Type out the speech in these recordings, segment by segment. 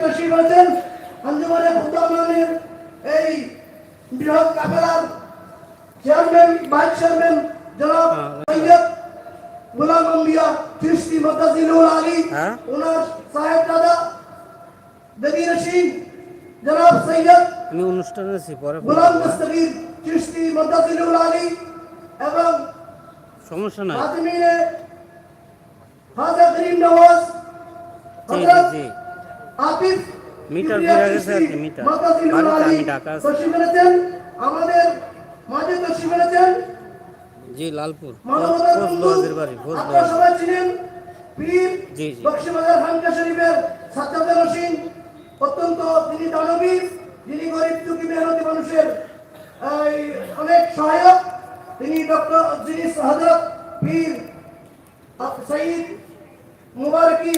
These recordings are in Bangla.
বেশি করেছেন আঞ্জুমানে খুদ্দামানের এই বৃহৎ কাফেলার চেয়ারম্যান ভাইস চেয়ারম্যান জনাব সৈয়দ গোলাম আম্বিয়া চিস্তি মতাজিলুল আলী হ্যাঁ? ওনার সাহেব দাদা দবির সিং জনাব সৈয়দ আমি অনুষ্ঠানে আছি পরে গোলাম। দস্তগীর চিস্তি মতাজিলুল আলী এবং সমস্যা নাই খাদিমিনে খাজা করিম নওয়াজ হযরত মিটার কিবরিয়া গেছে আর কি, মিটার। বাড়িতে আমি ঢাকা আছি। আমাদের মাঝে তশরিফ এনেছেন জি লালপুর বাড়ি সবাই চিনেন পীর জি, জি। বক্সিবাজার খানকা শরীফের সাজ্জাদুর রশিদ অত্যন্ত তিনি দানবী যিনি গরিব দুঃখী মেহনতি মানুষের অনেক সহায়ক তিনি ডক্টর যিনি হযরত পীর সঈদ মুবারকি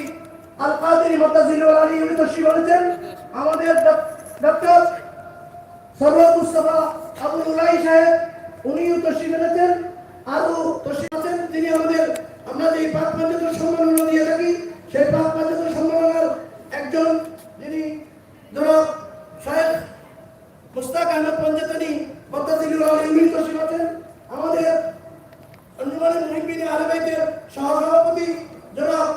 আল কাদেরি মুতাজিলুল আলী উনি তশরিফ এনেছেন আমাদের ডক- ডক্টর সরওয়ার মুস্তফা আবুল উলাই সাহেব, উনিও তশরিফ এনেছেন আরও তশরিফ আছেন তিনি আমাদের আমরা যে পাক পাঞ্জাবের সম্মাননা দিয়ে থাকি, সেই পাক পাঞ্জাবের সম্মাননার একজন যিনি জনাব সাহেব মুস্তাক আহমেদ পঞ্জাতনি মুতাজিলুল আলী উনি তশরিফ আছেন। আমাদের আঞ্জুমানের মুহিবিন আলবাইতের সহসভাপতি জনাব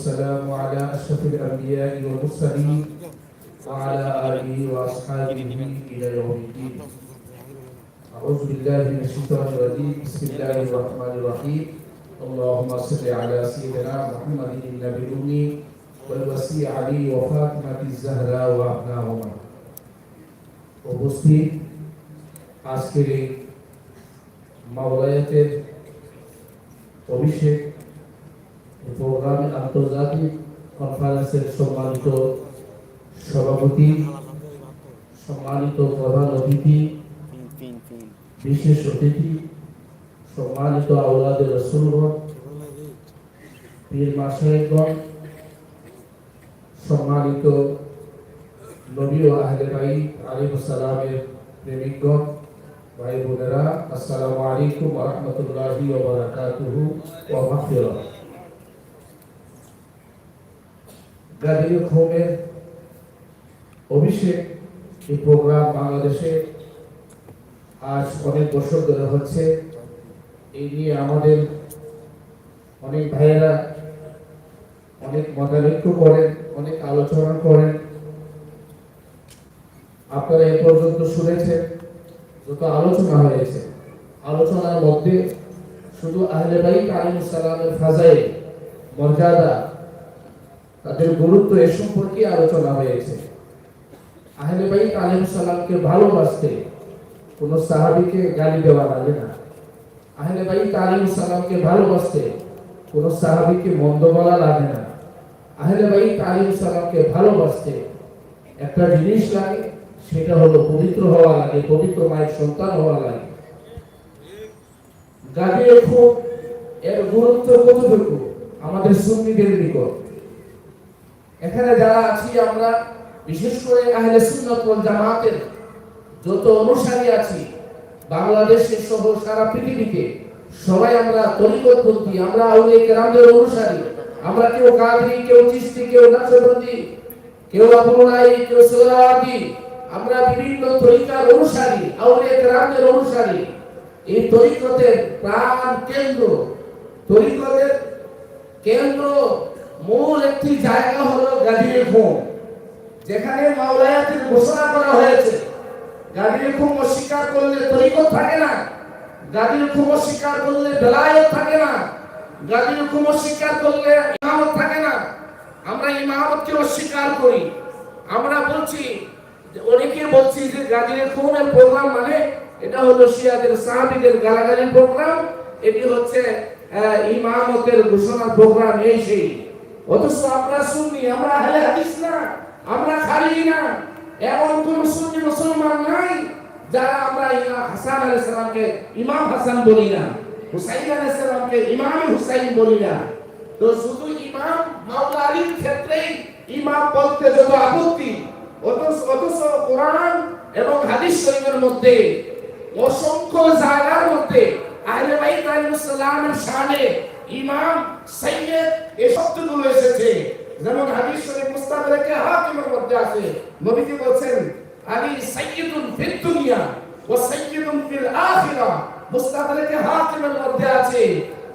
والسلام على أشرف الأنبياء والمرسلين وعلى آله وأصحابه إلى يوم الدين أعوذ بالله من الشيطان الرجيم بسم الله الرحمن الرحيم اللهم صل على سيدنا محمد النبي الأمي والوسيع علي وفاطمة الزهراء وأبناهما উপস্থিত আজকের এই মাওলায়াতের অভিষেক প্রোগ্রামে আন্তর্জাতিক কনফারেন্সের সম্মানিত সভাপতি, সম্মানিত প্রধান অতিথি, বিশেষ অতিথি, সম্মানিত আউলাদের রসুলগণ, পীর মাসাইগণ সম্মানিত নবী ও আহলে ভাই আলিম সালামের প্রেমিকগণ ভাই বোনেরা আসসালামু আলাইকুম ওয়া রাহমাতুল্লাহি ওয়া বারাকাতুহু ওয়া মাগফিরাহ গাদির খোমের অভিষেক এই প্রোগ্রাম বাংলাদেশে আজ অনেক বছর ধরে হচ্ছে। এই নিয়ে আমাদের অনেক ভাইয়েরা অনেক মতানৈক্য করেন, অনেক আলোচনা করেন। আপনারা এ পর্যন্ত শুনেছেন, যত আলোচনা হয়েছে, আলোচনার মধ্যে শুধু আহলে বাইত আলাইহিস সালামের ফাজাইল, মর্যাদা তাদের গুরুত্ব এ সম্পর্কে আলোচনা হয়েছে। আহলে বাইত আলাইহিস সালামকে ভালোবাসতে কোন সাহাবীকে গালি দেওয়া লাগে না। আহলে বাইত আলাইহিস সালামকে ভালোবাসতে কোন সাহাবীকে মন্দ বলা লাগে না। আহলে বাইত আলাইহিস সালামকে ভালোবাসতে একটা জিনিস লাগে, সেটা হলো পবিত্র হওয়া লাগে, পবিত্র মায়ের সন্তান হওয়া লাগে। গাদিয়ে খুব এর গুরুত্ব কতটুকু? আমাদের সুন্নিদের নিকট। এখানে যারা আছি আমরা, বিশেষ করে আহলে সুন্নাত ওয়াল জামাতের যত অনুসারী আছি, বাংলাদেশে সহ সারা পৃথিবীতে সবাই আমরা তরিকতপন্থী আমরা আউলিয়া কেরামদের অনুসারী। আমরা কেউ কাদরি, কেউ চিশতি, কেউ নাকশবন্দি কেউ আপুরাই কেউ সোহরাওয়ার্দী আমরা বিভিন্ন তরিকার অনুসারী আউলিয়া কেরামদের অনুসারী। এই তরিকতের প্রাণ কেন্দ্র, তরিকতের কেন্দ্র মূল একটি জায়গা হলো গাদির ঘুম, যেখানে মাওলায়াতের ঘোষণা করা হয়েছে, গাদির ঘুম অস্বীকার করলে তরিকত থাকে না, গাদির ঘুম অস্বীকার করলে বেলায়ত থাকে না, গাদির ঘুম অস্বীকার করলে ইমামত থাকে না। আমরা ইমামতকে অস্বীকার করি। আমরা বলছি অনেকে বলছি যে গাদির ঘুমের প্রোগ্রাম মানে এটা হলো শিয়াদের, সাহাবিদের গালাগালি প্রোগ্রাম, এটি হচ্ছে ইমামতের ঘোষণা প্রোগ্রাম, এই সেই। অথচ আমরা শুনি আমরা আহলে হাদিস না, আমরা খালি না। এমন কোন সুন্নি মুসলমান নাই যারা আমরা ইমাম হাসান আলাইহিস সালামকে ইমাম হাসান বলি না, হুসাইন আলাইহিস সালামকে ইমাম হুসাইন বলি না। তো শুধু ইমাম মাওলা আলীর ক্ষেত্রেই ইমাম বলতে যত আপত্তি, অথচ অথচ কোরআন এবং হাদিস শরীফের মধ্যে, অসংখ্য জায়গার মধ্যে আহলে বাইত আলাইহিস সালামের শানে ইমাম সাইয়্যিদ এই শব্দগুলো এসেছে। যেমন হাদিস শরীফ মুস্তাদরাকে হাকিমের মধ্যে আছে। নবীজি বলেন আলী সাইয়্যিদুন ফিদ দুনিয়া ওয়া সাইয়্যিদুন ফিল আখিরা। মুস্তাদরাকে হাকিমের মধ্যে আছে।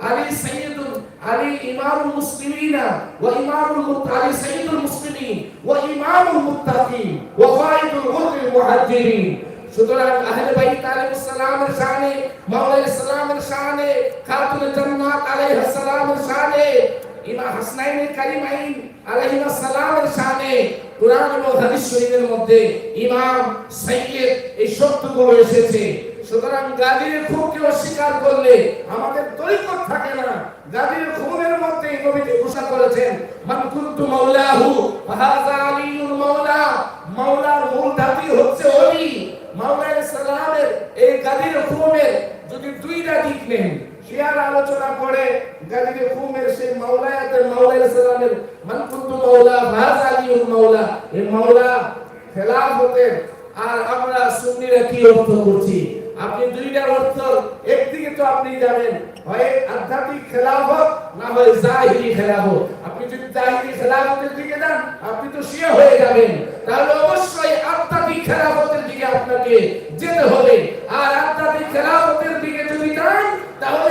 আলী সাইয়্যিদুন, আলী ইমামুল মুসলিমিনা ওয়া ইমামুল মুত, আলী সাইয়্যিদুল মুসলিমিন ওয়া ইমামুল মুত্তাকিন ওয়া কায়েদুল গুররিল মুহাজ্জিরিন। সুতরাং আহলে বাইত আলাইহিস সালামের শানে মাওলা ইসলামের শানে, খাতুন জান্নাত আলাইহিস সালামের শানে ইমাম হাসনাইন কারিমাইন আলাইহিস সালামের শানে কুরআন এবং হাদিস শরীফের মধ্যে ইমাম সাইয়্যিদ এই শব্দগুলো এসেছে। সুতরাং গাদির খুবকে অস্বীকার করলে আমাদের তরিকত থাকে না। গাদির খুনের মধ্যে নবীজি ঘোষণা করেছেন, মান কুনতু মাওলাহু, ফাহাযা আলিয়ুল মাওলা। মাওলার মূল ধাপই হচ্ছে ওলি মাওলা সালামের এই গাদির খুনের যদি দুইটা দিক নেন শিয়ার আলোচনা করে গাদির খুনের সেই মাওলায়াতের মাওলা সালামের, মান কুনতু মাওলা ফাহাযা আলিয়ুল মাওলা? এই মাওলা খেলাফতের আর আমরা সুন্নিরা কি অর্থ করছি? আপনি দুইটার অর্থ একদিকে তো আপনি জানেন, হয় আধ্যাত্মিক খেলাফত না হয় জাহিরি খেলাফত। আপনি যদি জাহিরি খেলাফতের দিকে যান, আপনি তো শিয়া হয়ে যাবেন। তাহলে অবশ্যই আধ্যাত্মিক খেলাফতের দিকে আপনাকে যেতে হবে। আর আধ্যাত্মিক খেলাফতের দিকে যদি যান, তাহলে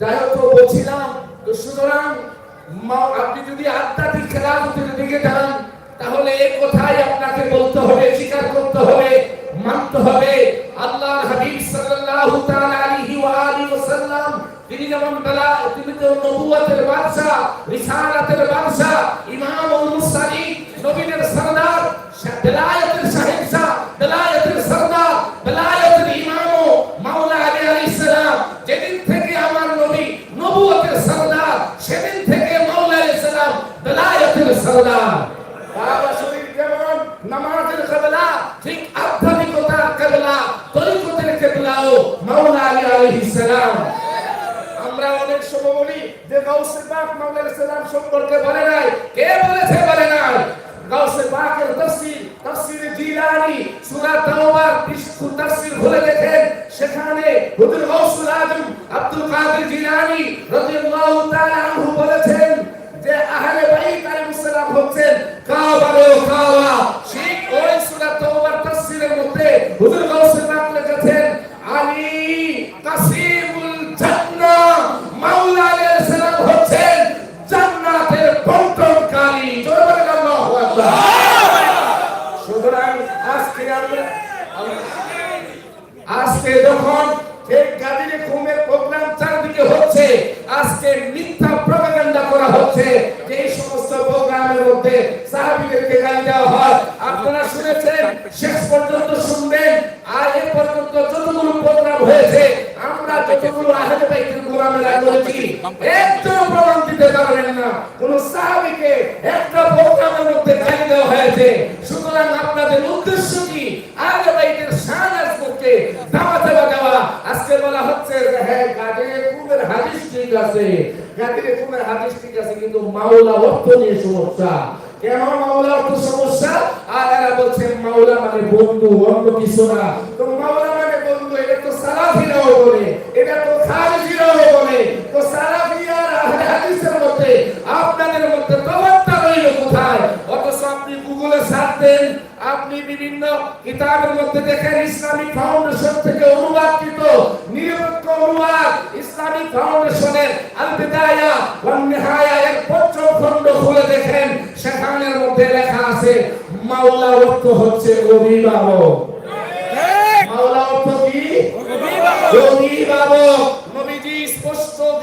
যাই হোক বলছিলাম তো সুতরাং আপনি যদি আধ্যাত্মিক খেলাফতের দিকে যান তাহলে এই কথাই আপনাকে বলতে হবে, স্বীকার করতে হবে, মানতে হবে। সাল্লাল্লাহু তাআলা আলাইহি ওয়া আলিহি ওয়াসাল্লাম তিনি যেমন বেলা একজন প্রমাণ দিতে পারবেন না। কোন সাহাবীকে একটা প্রোগ্রামের মধ্যে গালি দেওয়া হয়েছে। সুতরাং আপনাদের উদ্দেশ্য কি? আহলে বাইতের শান আজকে দাওয়াতে দেওয়া আজকে বলা হচ্ছে যে হ্যাঁ গাদিরে কুমের হাদিস ঠিক আছে। গাদিরে কুমের হাদিস ঠিক আছে, কিন্তু মাওলা অর্থ নিয়ে সমস্যা। কেন মাওলা অর্থ সমস্যা? আর এরা বলছে, মাওলা মানে বন্ধু, অন্য কিছু না। তো মাওলা মানে বন্ধু, এটা তো মুরজিয়ারাও বলে, এটা তো খারিজিরাও বলে। আপনাদের মধ্যে তফাৎটা রইল কোথায়? অথচ আপনি গুগলে সার্চ দেন আপনি বিভিন্ন কিতাবের মধ্যে দেখেন ইসলামিক ফাউন্ডেশন থেকে অনুবাদকৃত নিরপেক্ষ অনুবাদ ইসলামিক ফাউন্ডেশনের আল বিদায়া ওয়ান নিহায়া এর পঞ্চম খণ্ড খুলে দেখেন সেখানের মধ্যে লেখা আছে মাওলা অর্থ হচ্ছে অভিভাবক। মাওলা অর্থ কি? অভিভাবক।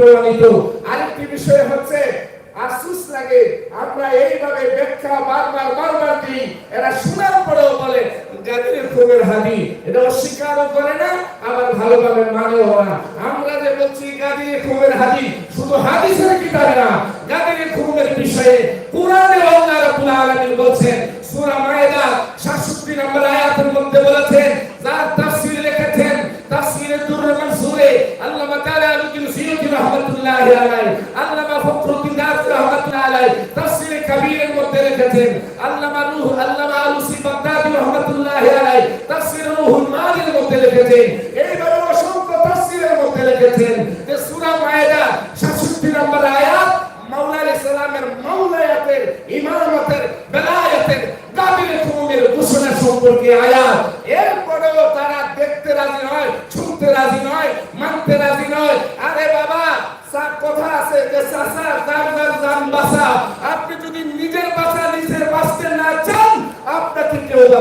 প্রমাণিত আরেকটি বিষয় হচ্ছে, আফসোস লাগে, আমরা এইভাবে ব্যাখ্যা বারবার বারবার দিই। এরা শোনার পরেও বলে হাদি এটা অস্বীকারও করে না, আবার ভালোভাবে মানেও না। আমরা যে বলছি গাদির খুবের শুধু হাদিসের কিতাবে না গাদির খুবের বিষয়ে কোরআনে আল্লাহ রাব্বুল আলামিন বলছেন লিখেছেন আল্লামা রুহ, আল্লামা আলুসি বাগদাদি রাহমাতুল্লাহি আলাইহি, তাফসীর রুহুল মানির মধ্যে লিখেছেন। এইভাবে অসংখ্য তাফসীরের মধ্যে লিখেছেন যে সূরা মায়েদা 67 নম্বর আয়াত, মাওলানা ইসলামের মাওলায়াতের, ইমামতের, বেলায়েতের কাবিল কুমের ঘোষণা সম্পর্কে আয়াত।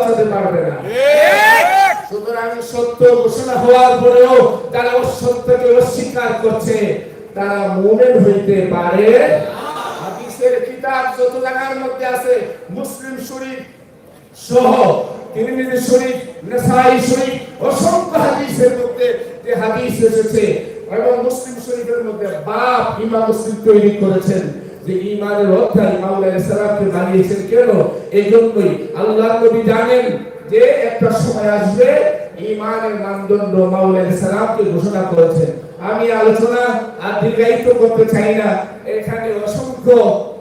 বাঁচাতে পারবে না। সুতরাং সত্য ঘোষণা হওয়ার পরেও তারা অসত্যকে অস্বীকার করছে তারা মুমিন হইতে পারে হাদিসের কিতাব যত জায়গার মধ্যে আছে মুসলিম শরীফ সহ তিরমিজি শরীফ নাসাই শরীফ অসংখ্য হাদিসের মধ্যে যে হাদিস এসেছে। এবং মুসলিম শরীফের মধ্যে বাপ ইমাম মুসলিম তৈরি করেছেন। যে ইমানের অধ্যায় মাওলা ইসলামকে বানিয়েছেন কেন? এই জন্যই আল্লাহ নবী জানেন যে একটা সময় আসবে ইমানের মানদণ্ড মাওলা ইসলামকে ঘোষণা করেছেন। আমি আলোচনা আর দীর্ঘায়িত করতে চাই না। এখানে অসংখ্য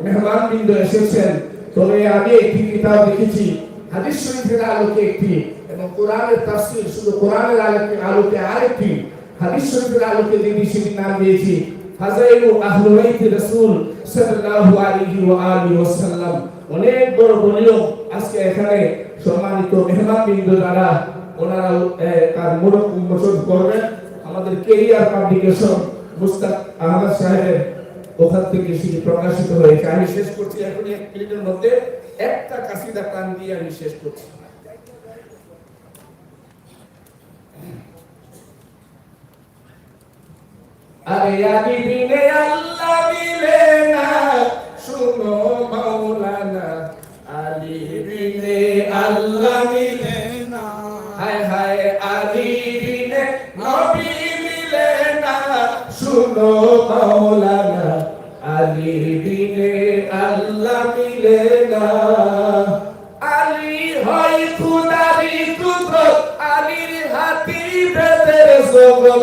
মেহমান বৃন্দ এসেছেন। তবে আমি একটি কিতাব দেখেছি। হাদিস শরীফের আলোকে একটি এবং কোরআনের তাফসীর, শুধু কোরআনের আলোকে আলোকে আরেকটি। হাদিস শরীফের আলোকে দিদি সেটির নাম দিয়েছি ফাজাইলু আহলু বাইতি রাসূল সাল্লাল্লাহু আলাইহি ওয়া আলিহি ওয়াসাল্লাম। অনেক বড় বলিও আজকে এখানে সম্মানিত মেহমান বৃন্দ দ্বারা ওনারা তার মোড়ক উন্মোচন করবেন। আমাদের কেরিয়ার পাবলিকেশন মুস্তাক আহমদ সাহেবের ওখান থেকে সেটি প্রকাশিত হয়েছে আমি শেষ করছি। এখন এক মিনিটের মধ্যে একটা কাসিদা টান দিয়ে আমি শেষ করছি। আরে আমি বিনে আল্লাহ মিলে না, শুনো মাওলানা, আলী বিনে আল্লাহ মিলে না। হায় হায় আলী বিনে নবী মিলে না, শুনো মাওলানা, আলী বিনে আল্লাহ মিলে না। আলী হয় খুদারি কুদরত, আলীর হাতি বেদের জগৎ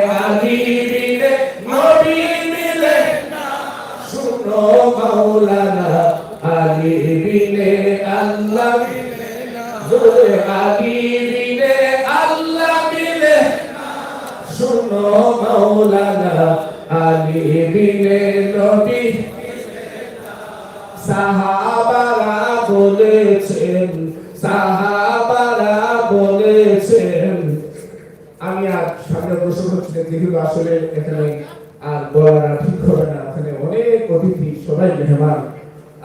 আমি আর সামনে প্রশ্ন করছি না আসলে এখানে আর বলার ঠিক হবে না। ওখানে অনেক অতিথি, সবাই মেহমান।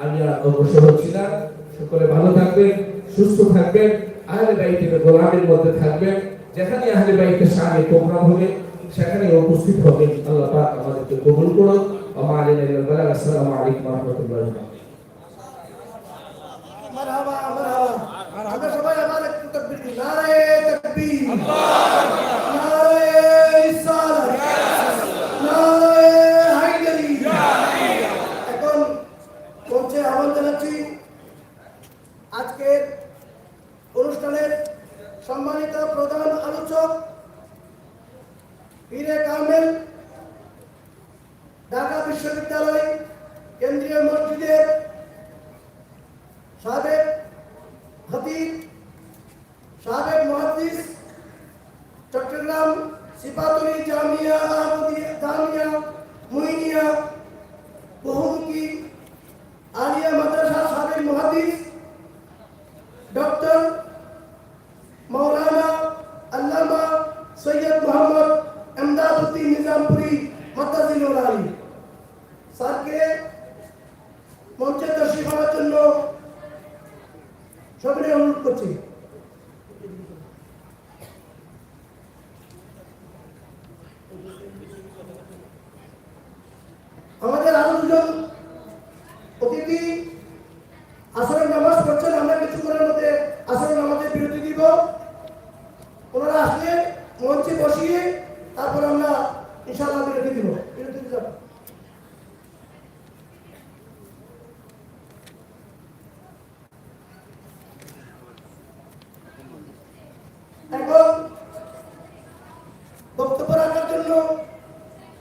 আমি আর অগ্রসর হচ্ছি না। সকলে ভালো থাকবেন, সুস্থ থাকবেন। আহলে বাইতের গোলামের মধ্যে থাকবেন। যেখানে আহলে বাইতের সামনে প্রোগ্রাম হবে সেখানে উপস্থিত হবেন। আল্লাহ পাক আমাদেরকে কবুল করুন আলাইকুম আসসালামু আলাইকুম রাহমাতুল্লাহি আমরা আজকের অনুষ্ঠানের সম্মানিত প্রধান আলোচক পীরে কামেল, ঢাকা বিশ্ববিদ্যালয় কেন্দ্রীয় মসজিদের সাবেক খতিব, সাবেক মহাদিস, চট্টগ্রাম সিপাতলি জামিয়া আহমদিয়া জামিয়া, মুইনিয়া, বহুমুখী, আলিয়া সাবেক মহাদিস ডক্টর মৌলানা আল্লামা সৈয়দ মোহাম্মদ এমদাদুদ্দিন নিজামপুরি মাতাজিনুল আলী স্যারকে মঞ্চে দর্শী হওয়ার জন্য সকলে অনুরোধ করছি আমাদের আরও দুজন অতিথি আসরের নামাজ পড়ছেন আমরা কিছুক্ষণের মধ্যে আসরের নামাজের বিরতি দিব ওনারা আসলে মঞ্চে বসিয়ে তারপর আমরা ইনশাআল্লাহ বিরতি দিব বিরতি দিব এখন বক্তব্য রাখার জন্য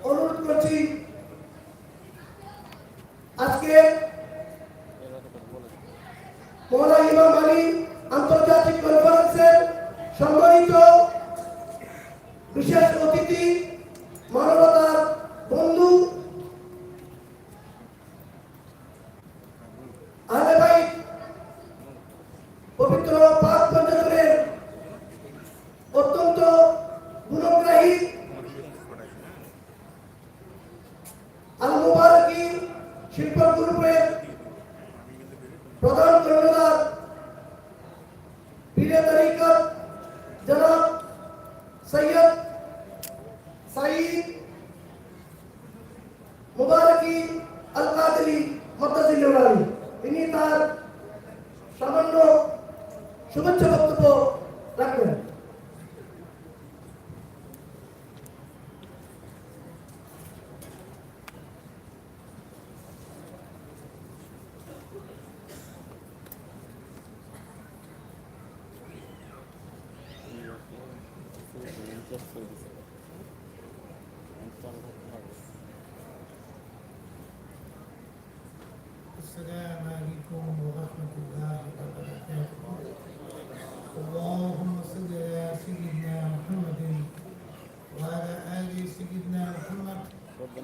অনুরোধ করছি আজকে মৌলা ইমাম আলী আন্তর্জাতিক কনফারেন্সের সম্মানিত বিশেষ অতিথি মানবতার বন্ধু আহলে বাইত পবিত্র পাক পঞ্চগড়ের অত্যন্ত গুণগ্রাহী আল মুবারকি শিল্প গ্রুপের প্রধান কর্ণধার পীরে তরিকত জনাব সৈয়দ সাইদ মুবারকি আল কাদরি মতাজিল আলী তিনি তার সামান্য শুভেচ্ছা বক্তব্য রাখবেন।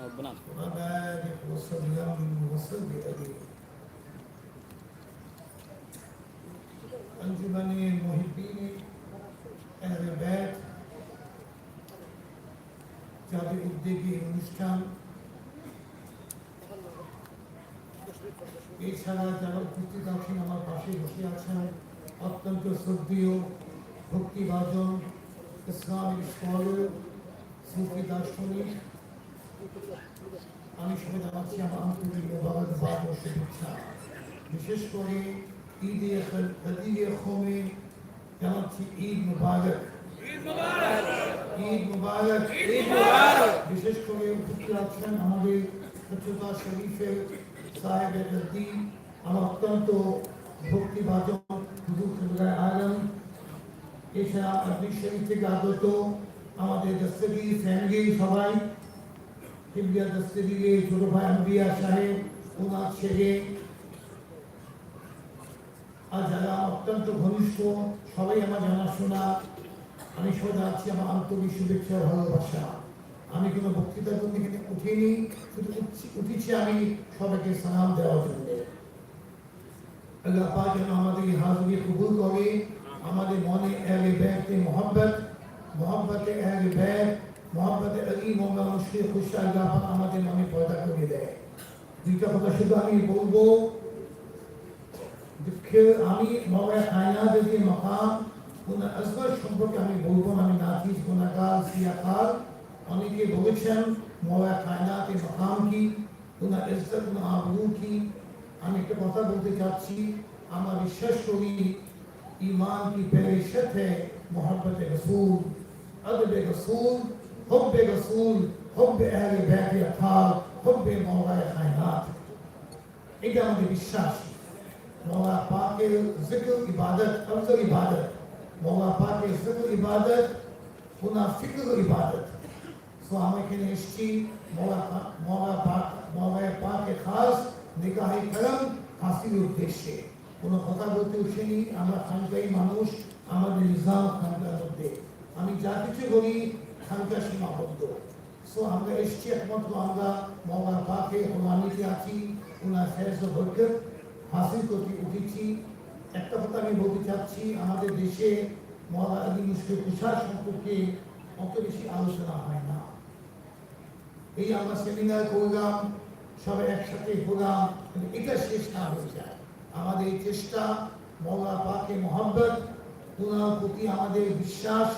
ربنا ربنا وبارك وسلم وصل عليه أنجمن المحبين أهل البيت যাদের উদ্যোগে এই অনুষ্ঠান এছাড়া যারা উপস্থিত আছেন আমার পাশে বসে আছেন অত্যন্ত শ্রদ্ধেয় ভক্তিভাজন ইসলামিক স্কলার সুফি দার্শনিক আমি সবাই জানাচ্ছি আমার আন্তরিক মোবারকবাদ ও শুভেচ্ছা বিশেষ করে ঈদে ঈদে হোমে জানাচ্ছি ঈদ মুবারক। ঈদ মুবারক! বিশেষ করে উপস্থিত আছেন আমাদের স্বচ্ছতা শরীফের সাহেবের উদ্দিন আমার অত্যন্ত ভক্তিভাজন হুজুর কিবলায় আলম। এছাড়া আব্দি শরীফ থেকে আগত আমাদের দস্তগিরি ফ্যামিলি সবাই ছোট ভাই আর যারা অত্যন্ত ঘনিষ্ঠ, সবাই আমার জানাশোনা। আমি সবাই জানাচ্ছি আমার আন্তরিক শুভেচ্ছা ভালোবাসা। আমি কোনো বক্তৃতার জন্য এখানে উঠিনি, শুধু উঠেছি আমি সবাইকে সালাম দেওয়ার জন্য। আল্লাহ যেন আমাদের এই হাজরি কবুল করে, আমাদের মনে এলে ব্যাগতে মোহাম্মত মোহাম্মতে এলে ব্যাগ মোহাম্মতে আলী মোহাম্মদ শেখ খুশা আল্লাহ পাক আমাদের মনে পয়দা করে দেয় দুইটা কথা শুধু আমি বলবো যে আমি মৌলানা কায়নাতের যে মকাম ওনার আসবার সম্পর্কে আমি বলবো না, আমি নাচিস গুণাকার সিয়াকার অনেকে বলেছেন মৌলানা কায়নাতের মকাম কি ওনার ইজ্জত ওনার আবরু কি আমি একটা কথা বলতে চাচ্ছি আমার বিশ্বাস করি ईमान की पहरिशत है मोहब्बत रसूल अदब रसूल حب رسول حب اهل بیت اطهار حب مولا خیرات. এটা আমাদের বিশ্বাস মৌলা পাকের জিকির ইবাদত আফজল ইবাদত মৌলা পাকের জিকির ইবাদত পুনা ফিকর ইবাদত সো আমি এখানে এসেছি মৌলা মৌলা পাক মৌলায় পাকে খাস নিকাহে কলম হাসিল উদ্দেশ্যে কোনো কথা বলতে উঠেনি আমরা খানকাই মানুষ আমাদের নিজাম খানকার মধ্যে আমি যা কিছু বলি খানকা সীমাবদ্ধ সো আমরা আমরা মৌলা পাকে গোলামিতে আছি, ওনার করতে উঠেছি। একটা কথা আমি চাচ্ছি, আমাদের দেশে মৌলা আলী সম্পর্কে অত বেশি আলোচনা হয় না। এই আমরা সেমিনার করলাম, সবাই একসাথে হলাম কিন্তু এটা শেষ না হয়ে যায়। আমাদের এই চেষ্টা মৌলা পাকে মহব্বত ওনার প্রতি আমাদের বিশ্বাস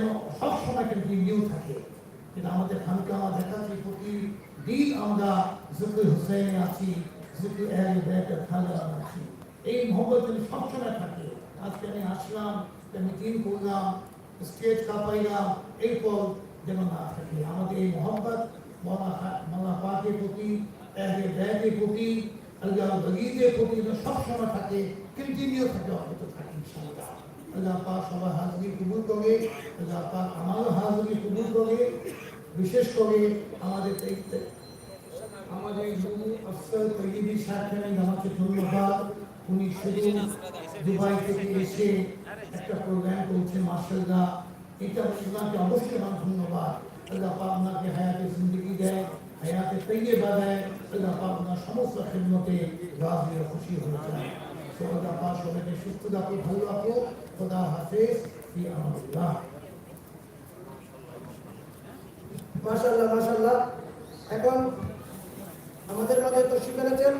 যেন সবসময় কন্টিনিউ থাকে। কিন্তু আমাদের খানকা দেখাচ্ছি প্রতি দিন আমরা জুকুল হুসেনে আছি আছি। এই মহব্বত যেন সবসময় থাকে। আজকে আমি আসলাম মিটিং করলাম স্টেজ কাঁপাইলাম এরপর যেন না থাকে। আমাদের এই মোহাম্মত মালা পাকের প্রতি ব্যাগের প্রতি সবসময় থাকে কন্টিনিউ থাকে অন্তত থাকে, ইনশাআল্লাহ। আল্লাহ পাক সবার হাজরি কবুল করে, আল্লাহ পাক আমারও হাজরি কবুল করে, বিশেষ করে আমাদের আমাদের সমস্ত খেদমতে খুশি হয়ে আল্লাহ পাক সবাইকে সুস্থ রাখো ভালো রাখো খোদা হাফেজ ফি আমাল্লাহ মাশাল্লাহ মাশাল্লাহ এখন আমাদের মাঝে তশরিফ এনেছেন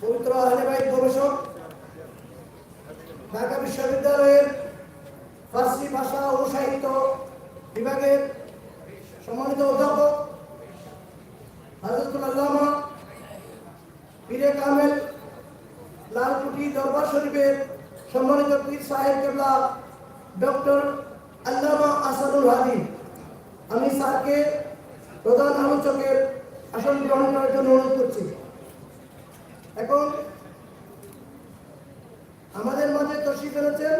পবিত্র আহলে বাইত গবেষক, ঢাকা বিশ্ববিদ্যালয়ের ফার্সি ভাষা ও সাহিত্য বিভাগের সম্মানিত অধ্যাপক হাজরতুল আল্লামা পীরে কামেল লালকুটি দরবার শরীফের সম্মানিত পীর সাহেব কেবলা, ডক্টর আল্লামা আসাদুল হাদি। আমি স্যারকে প্রধান আলোচকের আসন গ্রহণ করার জন্য অনুরোধ করছি। এখন আমাদের মাঝে তশ্রী ফেলেছেন